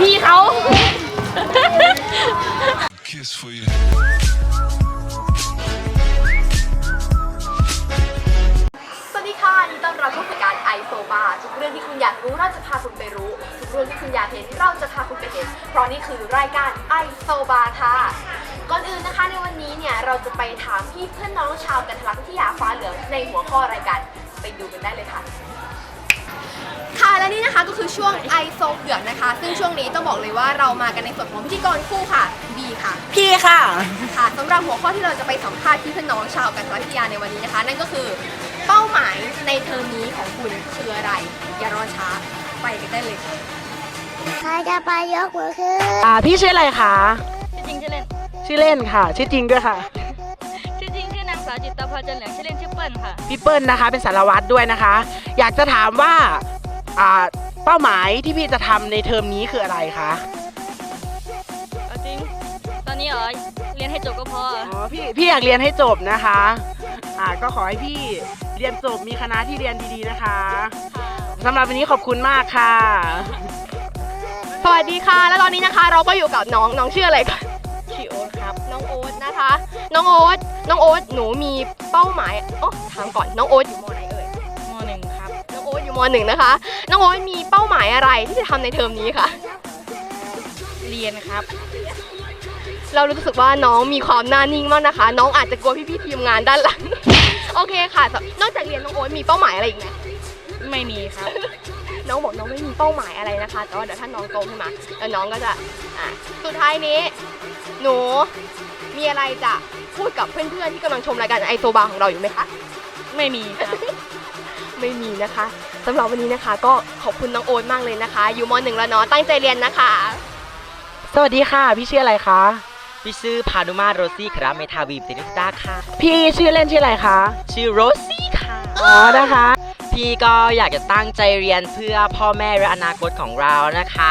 พี่เขา Kiss for you. สวัสดีค่ะยินดีต้อนรับเข้าสู่การไอโซบาทุกเรื่องที่คุณอยากรู้เราจะพาคุณไปรู้ ทุกเรื่องที่คุณอยากเห็นเราจะพาคุณไปเห็น เพราะนี่คือรายการไอโซบาค่ะ ก่อนอื่นนะคะในวันนี้เนี่ยเราจะไปถามพี่เพื่อนน้องชาวกันทะลักวิทยาฟ้าเหลืองในหัวข้อรายการไปดูกันได้เลยค่ะค่ะ และนี่นะคะก็คือช่วงไอโซเผือกนะคะ ซึ่งช่วงนี้ต้องบอกเลยว่าเรามากันในส่วนของพิธีกรคู่ค่ะบีค่ะ พี่ค่ะ ค่ะสำหรับหัวข้อที่เราจะไปสัมภาษณ์พี่เพื่อนน้องชาวกันทรวิทยาในวันนี้นะคะ นั่นก็คือเป้าหมายในเทอมนี้ของคุณคืออะไร อย่ารอช้าไปกันได้เลยค่ะใครจะไปยกมือขึ้นอ่าพี่ชื่ออะไรคะ ชื่อจริงชื่อเล่น ชื่อเล่นค่ะ ชื่อจริงด้วยค่ะ ชื่อจริงชื่อนางสาวจิตตาพรจันเหลืองชื่อเล่นชื่อเปิ้ลค่ะ พี่เปิ้ลนะคะ เป็นสารวัตรด้วยนะคะ อยากจะถามว่า อ่าเป้าหมายที่พี่จะทำในเทอมนี้คืออะไรคะเอาจริง ตอนนี้เหรอ เรียนให้จบก็พอ อ๋อพี่พี่อยากเรียนให้จบนะคะ อ่าก็ขอให้พี่เรียนจบมีคณะที่เรียนดีๆนะคะสำหรับวันนี้ขอบคุณมากค่ะ สวัสดีค่ะ แล้วตอนนี้นะคะ เราก็อยู่กับน้องน้องชื่ออะไรคะชื่อโอ๊ตครับ น้องโอ๊ตนะคะ น้องโอ๊ตน้องโอ๊ตหนูมีเป้าหมายโอ้ถามก่อนน้องโอ๊ตอยู่มไหนเมหนึ่งนะคะ น้องโอ๊ตมีเป้าหมายอะไรที่จะทำในเทอมนี้คะเรียนครับ เรารู้สึกว่าน้องมีความหน่านิ่งมากนะคะ น้องอาจจะกลัวพี่ๆทีมงานด้านหลัง โอเคค่ะนอกจากเรียนน้องโอ๊ตมีเป้าหมายอะไรอีกไหมไม่มีครับ น้องบอกน้องไม่มีเป้าหมายอะไรนะคะ แต่ว่าเดี๋ยวถ้าน้องโตขึ้นมาแล้วน้องก็จะอะสุดท้ายนี้ หนูมีอะไรจะพูดกับเพื่อนๆที่กำลังชมรายการไอโซบาของเราอยู่ไหมคะ ไม่มีครับ ไม่มีนะคะสำหรับวันนี้นะคะ ก็ขอบคุณน้องโอ๊ตมากเลยนะคะ อยู่มหนึ่งแล้วเนาะตั้งใจเรียนนะคะ สวัสดีค่ะ พี่ชื่ออะไรคะ พี่ชื่อพานุมาตรโรซี่ครับเมทาวีปตินิสตาค่ะ พี่ชื่อเล่นชื่ออะไรคะชื่อโรซี่ค่ะ อ๋อนะคะ พี่ก็อยากจะตั้งใจเรียนเพื่อพ่อแม่และอนาคตของเรานะคะ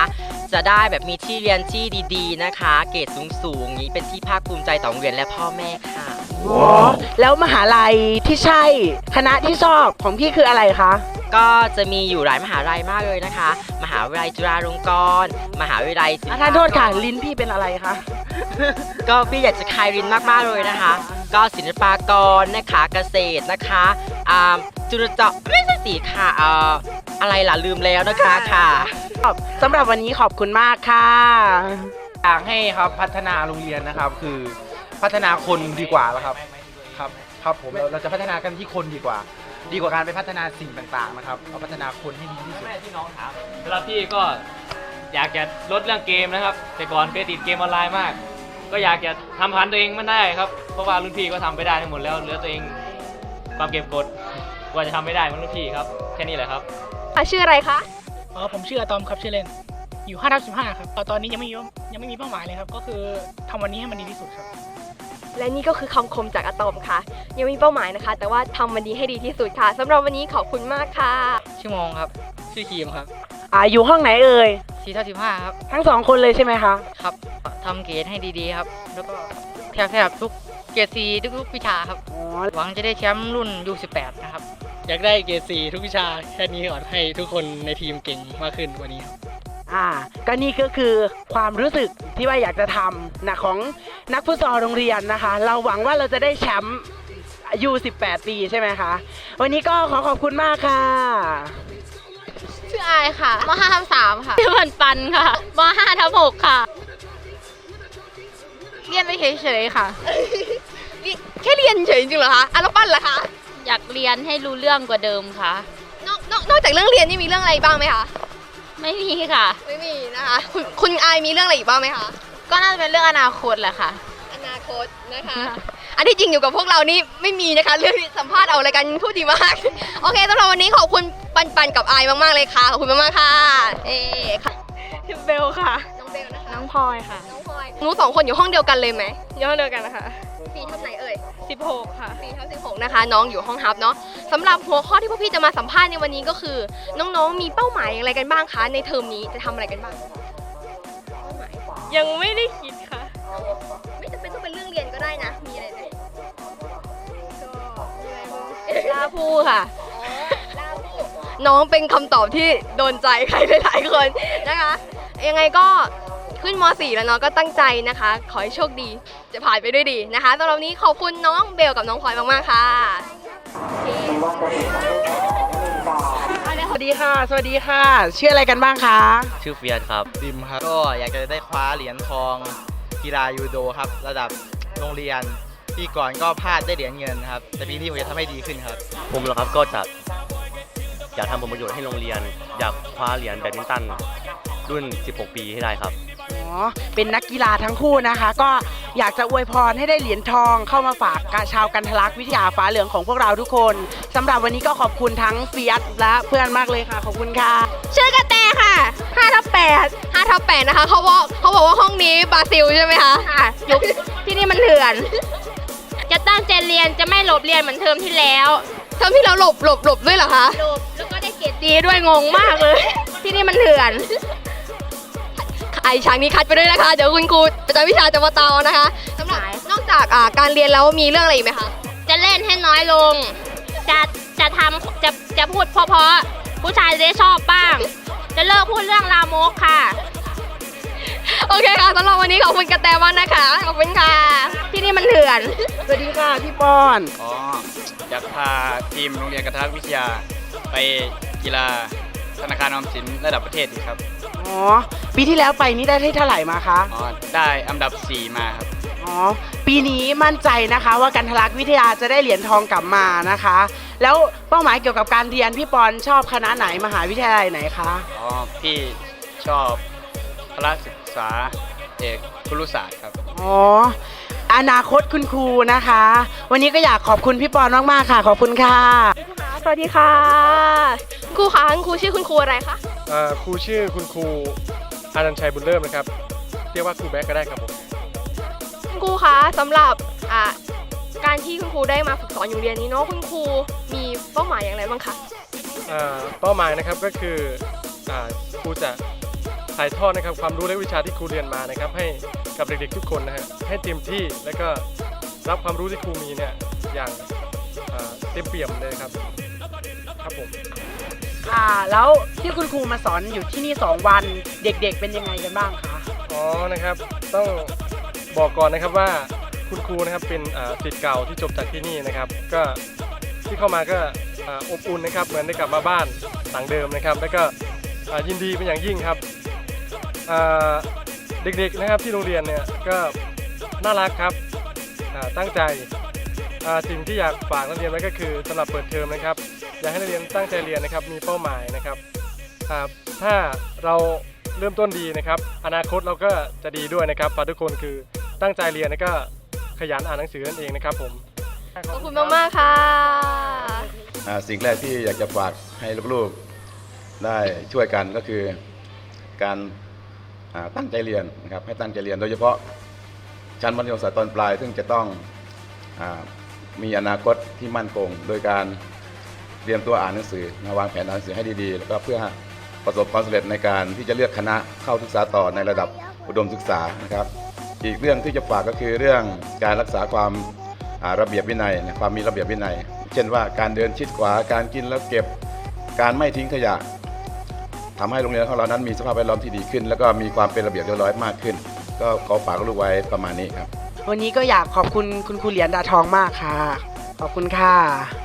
จะได้แบบมีที่เรียนที่ดีๆนะคะ เกรดสูงๆอย่างนี้เป็นที่ภาคภูมิใจต่อโรงเรียนและพ่อแม่ค่ะอ๋อแล้วมหาลัยที่ใช่ คณะที่ชอบของพี่คืออะไรคะ ก็จะมีอยู่หลายมหาลัยมากเลยนะคะ มหาวิทยาลัยจุฬาลงกรณ์มหาวิทยาลัยศิลอะปท่านโทษค่ะลิ้นพี่เป็นอะไรคะ ก็พี่อยากจะคลายรินมากๆเลยนะคะ ก็ศิลปากรนะคะเกษตรนะคะ อ่าจุลเจาะไม่ใช่สีค่ะเอ่ออะไรล่ะลืมแล้วนะคะค่ะสำหรับวันนี้ขอบคุณมากค่ะอยากให้ครับพัฒนาโรงเรียนนะครับ คือพัฒนาคนดีกว่าแล้วครับครับ ครับผมเราเราจะพัฒนากันที่คนดีกว่า ดีกว่าการไปพัฒนาสิ่งต่างๆนะครับเอาพัฒนาคนให้ดีที่สุด แม่ที่น้องถามสำหรับพี่ก็อยากจะลดเรื่องเกมนะครับ แต่ก่อนเคยติดเกมออนไลน์มาก ก็อยากจะทำพันตัวเองมันได้ครับ เพราะว่ารุ่นพี่ก็ทำไปได้ทั้งหมดแล้วเหลือตัวเอง ความเก็บกดกว่าจะทำไม่ได้เหมันรุ่นพี่ครับ แค่นี้แหละครับชื่ออะไรคะ อ๋อผมชื่ออะตอมครับชื่อเล่น อยู่5ทับ15ครับตอนตอนนี้ยังไม่ยมยังไม่มีเป้าหมายเลยครับ ก็คือทำวันนี้ให้มันดีที่สุดครับ และนี่ก็คือคำคมจากอะตอมค่ะ ยังมีเป้าหมายนะคะ แต่ว่าทำมันดีให้ดีที่สุดค่ะสำหรับวันนี้ขอบคุณมากค่ะ ชื่อมองครับ ชื่อครีมครับอ่าอยู่ห้องไหนเอ่ย4ทับ15ครับ ทั้งสองคนเลยใช่ไหมคะ ครับทำเกรดให้ดีๆครับ แล้วก็แทบแทบทุก เกรดซีทุกๆวิชาครับ อ๋อหวังจะได้แชมป์รุ่น U18 นะครับ อยากได้เกรดสีทุกวิชาแค่นี้ก่อนให้ทุกคนในทีมเก่งมากขึ้นกวันนี้ครับ อ่า ก็นี่ก็คือความรู้สึกที่ว่าอยากจะทำนะของนักฟุตซอลโรงเรียนนะคะ เราหวังว่าเราจะได้แชมป์อายุ18 ปีใช่ไหมคะ วันนี้ก็ขอขอบคุณมากค่ะ ชื่ออายค่ะม5ทับ3ค่ะชื่อปันปันค่ะม5ทับ6ค่ะ เรียนไปเฉยๆค่ะ แค่เรียนเฉยจริงๆเหรอคะอะแล้วปั้นล่ะคะอยากเรียนให้รู้เรื่องกว่าเดิมค่ะ นอกนอกนอกจากเรื่องเรียนนี่มีเรื่องอะไรบ้างไหมคะไม่มีค่ะ ไม่มีนะคะคุณคุณอายมีเรื่องอะไรอีกบ้างไหมคะก็น่าจะเป็นเรื่องอนาคตแหละค่ะ อนาคตนะคะ อันที่จริงอยู่กับพวกเรานี่ไม่มีนะคะ เรื่องที่สัมภาษณ์เอาอะไรกันพูดดีมาก โอเคสำหรับวันนี้ขอบคุณปันปันกับอายมากๆเลยค่ะขอบคุณมากๆค่ะ เอ๊ค่ะเบลค่ะ น้องเบลนะคะน้องพลอยค่ะน้องพลอยหนูสองคนอยู่ห้องเดียวกันเลยไหม ย้อนเดียวกันนะคะ ปีเท่าไหนเอ่ย 16 ค่ะ ปีเท่าสิบหกนะคะ น้องอยู่ห้องฮับเนาะสำหรับหัวข้อที่พวกพี่จะมาสัมภาษณ์ในวันนี้ก็คือ น้องๆ มีเป้าหมายอะไรกันบ้างคะ ในเทอมนี้จะทำอะไรกันบ้าง เป้าหมาย ยังไม่ได้คิดค่ะ ไม่จำเป็นต้องเป็นเรื่องเรียนก็ได้นะ มีอะไรไหมลาพูค่ะ น้องเป็นคำตอบที่โดนใจใครหลายๆคนนะคะ ยังไงก็ ขึ้นม .4 แล้วเนาะก็ตั้งใจนะคะ ขอให้โชคดี จะผ่านไปด้วยดีนะคะสำหรับวันนี้ขอบคุณน้องเบลกับน้องพลอยมากๆค่ะโอเคสวัสดีค่ะ สวัสดีค่ะ ชื่ออะไรกันบ้างคะ ชื่อเฟียสครับ ดิมครับ ก็อยากจะได้คว้าเหรียญทองกีฬายูโดครับ ระดับโรงเรียนปีก่อนก็พลาดได้เหรียญเงินครับ แต่ปีนี้ผมจะทำให้ดีขึ้นครับ ผมเหรอครับก็จะอยากทำผลประโยชน์ให้โรงเรียน อยากคว้าเหรียญแบดมินตันรุ่น 16 ปีให้ได้ครับอ๋อ เป็นนักกีฬาทั้งคู่นะคะ ก็อยากจะอวยพรให้ได้เหรียญทองเข้ามาฝากกาชาวกันทะลักวิทยาฟ้าเหลืองของพวกเราทุกคนสำหรับวันนี้ก็ขอบคุณทั้งเฟียสและเพื่อนมากเลยค่ะขอบคุณค่ะ ชื่อกระแตค่ะ5ทับ8 5ทับ8นะคะเขาบอกเขาบอกว่าห้องนี้บราซิลใช่ไหมคะค่ะยุคที่นี่มันเถื่อน จะตั้งใจเรียนจะไม่หลบเรียนเหมือนเทอมที่แล้วเทอมที่เราหลบหลบหลบด้วยเหรอคะหลบแล้วก็ได้เกรดดีด้วยงงมากเลย ที่นี่มันเถื่อน ไอช้างนี้คัดไปด้วยนะคะ เดี๋ยวคุณครูประจำวิชาจะมาเตานะคะสำหรับนอกจากอ่าการเรียนแล้วมีเรื่องอะไรอีกไหมคะ จะเล่นให้น้อยลง จะจะทำจะจะพูดเพราะๆผู้ชายจะได้ชอบบ้าง จะเลิกพูดเรื่องลามกค่ะ โอเคค่ะสำหรับวันนี้ขอบคุณกระแตมากนะคะ ขอบคุณค่ะ ที่นี่มันเถื่อน สวัสดีค่ะพี่ปอน อ๋ออยากพาทีมโรงเรียนกระทะวิทยา ไปกีฬาธนาคารออมสินระดับประเทศอีกครับ อ๋อ ปีที่แล้วไปนี่ได้ที่เท่าไหร่มาคะ อ๋อได้อันดับ 4 มาครับ อ๋อ ปีนี้มั่นใจนะคะว่ากันทะลักวิทยาจะได้เหรียญทองกลับมานะคะ แล้วเป้าหมายเกี่ยวกับการเรียนพี่ปอนชอบคณะไหนมหาวิทยาลัยไหนคะ อ๋อ พี่ชอบพละศึกษาเอกครุศาสตร์ครับ อ๋อ อนาคตคุณครูนะคะ วันนี้ก็อยากขอบคุณพี่ปอนมากๆค่ะ ขอบคุณค่ะ สวัสดีค่ะคุณครูคะคุณครูชื่อคุณครูอะไรคะอ่า ครูชื่อคุณครูอานันต์ชัยบุญเริ่มนะครับ เรียกว่าครูแบ๊กก็ได้ครับผมคุณครูคะสำหรับอ่าการที่คุณครูได้มาฝึกสอนอยู่เรียนนี้เนาะคุณครูมีเป้าหมายอย่างไรบ้างคะอ่าเป้าหมายนะครับก็คืออ่าครูจะถ่ายทอดนะครับความรู้และวิชาที่ครูเรียนมานะครับ ให้กับเด็กๆทุกคนนะฮะให้เต็มที่แล้วก็รับความรู้ที่ครูมีเนี่ยอย่างอ่าเต็มเปี่ยมเลยครับครับผม อ่าแล้วที่คุณครูมาสอนอยู่ที่นี่ 2 วันเด็กๆเป็นยังไงกันบ้างคะอ๋อนะครับต้องบอกก่อนนะครับว่าคุณครูนะครับเป็นศิษย์เก่าที่จบจากที่นี่นะครับ ก็ที่เข้ามาก็ออบอุ่นนะครับ เหมือนได้กลับมาบ้านหลังเดิมนะครับ แล้วก็ยินดีเป็นอย่างยิ่งครับเด็กๆนะครับที่โรงเรียนเนี่ยก็น่ารักครับตั้งใจสิ่งที่อยากฝากนักเรียนไว้ก็คือสำหรับเปิดเทอมนะครับ อยากให้นักเรียนตั้งใจเรียนนะครับมีเป้าหมายนะครับครับถ้าเราเริ่มต้นดีนะครับ อนาคตเราก็จะดีด้วยนะครับฝากทุกคนคือตั้งใจเรียนแล้วก็ขยันอ่านหนังสือนั่นเองนะครับผมขอบคุณมากๆค่ะอ่าสิ่งแรกที่อยากจะฝากให้ลูกๆได้ช่วยกันก็คือการอ่าตั้งใจเรียนนะครับให้ตั้งใจเรียนโดยเฉพาะชั้นมัธยมศึกษาตอนปลาย ซึ่งจะต้องอามีอนาคตที่มั่นคงโดยการ เตรียมตัวอ่านหนังสือนะวางแผนอ่านหนังสือให้ดีๆ แล้วก็เพื่อประสบความสำเร็จในการที่จะเลือกคณะเข้าศึกษาต่อในระดับอุดมศึกษานะครับ อีกเรื่องที่จะฝากก็คือเรื่องการรักษาความระเบียบวินัยนะความมีระเบียบวินัย เช่นว่าการเดินชิดขวาการกินแล้วเก็บการไม่ทิ้งขยะทำให้โรงเรียนของเรานั้นมีสภาพแวดล้อมที่ดีขึ้น แล้วก็มีความเป็นระเบียบเรียบร้อยมากขึ้น ก็ขอฝากลูกไว้ประมาณนี้ครับ วันนี้ก็อยากขอบคุณคุณครูเหรียญดาทองมากค่ะ ขอบคุณค่ะ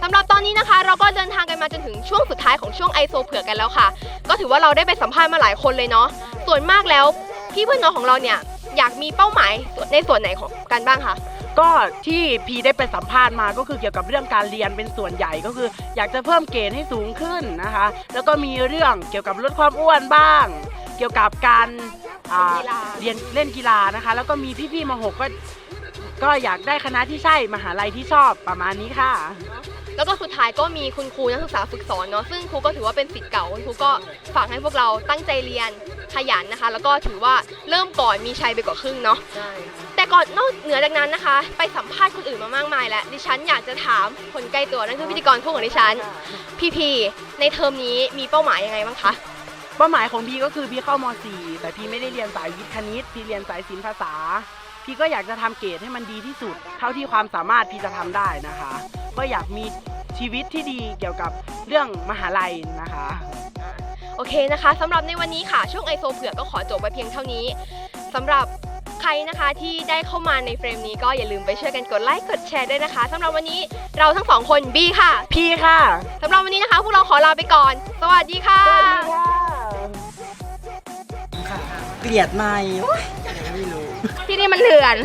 สำหรับตอนนี้นะคะ เราก็เดินทางกันมาจนถึงช่วงสุดท้ายของช่วงไอโซเผือกกันแล้วค่ะ ก็ถือว่าเราได้ไปสัมภาษณ์มาหลายคนเลยเนาะส่วนมากแล้วพี่เพื่อนน้องของเราเนี่ยอยากมีเป้าหมายในส่วนไหนของกันบ้างคะก็ที่พีได้ไปสัมภาษณ์มาก็คือเกี่ยวกับเรื่องการเรียนเป็นส่วนใหญ่ก็คือ อยากจะเพิ่มเกรดให้สูงขึ้นนะคะ แล้วก็มีเรื่องเกี่ยวกับลดความอ้วนบ้าง เกี่ยวกับการอ่ากีฬาเรียนเล่นกีฬานะคะ แล้วก็มีพี่ๆมหกก็ ก็อยากได้คณะที่ใช่มหาลัยที่ชอบประมาณนี้ค่ะ แล้วก็สุดท้ายก็มีคุณครูนักศึกษาฝึกสอนเนาะซึ่งครูก็ถือว่าเป็นสิทธิ์เก่าคุณครูก็ฝากให้พวกเราตั้งใจเรียนขยันนะคะ แล้วก็ถือว่าเริ่มก่อนมีชัยไปกว่าครึ่งเนาะแต่ก่อนนอกเหนือจากนั้นนะคะ ไปสัมภาษณ์คนอื่นมามากมายแล้วดิฉันอยากจะถามคนใกล้ตัวนั่นคือพิธีกรคู่ของดิฉันพี่พีในเทอมนี้มีเป้าหมายยังไงบ้างคะเป้าหมายของพี่ก็คือพี่เข้ามสี่แต่พี่ไม่ได้เรียนสายวิทย์คณิตพี่เรียนสายศิลปภาษา พี่ก็อยากจะทำเกรดให้มันดีที่สุด เท่าที่ความสามารถพี่จะทำได้นะคะ ก็อยากมีชีวิตที่ดีเกี่ยวกับเรื่องมหาลัยนะคะโอเคนะคะสำหรับในวันนี้ค่ะ ช่วงไอโซเผือกก็ขอจบไปเพียงเท่านี้สำหรับใครนะคะที่ได้เข้ามาในเฟรมนี้ก็อย่าลืมไปช่วยกันกดไลค์กดแชร์ด้วยนะคะสำหรับวันนี้เราทั้งสองคนบีค่ะ พี่ค่ะสำหรับวันนี้นะคะพวกเราขอลาไปก่อน สวัสดีค่ะสวัสดีค่ะเกลียดไม่ ที่นี่มันเถื่อน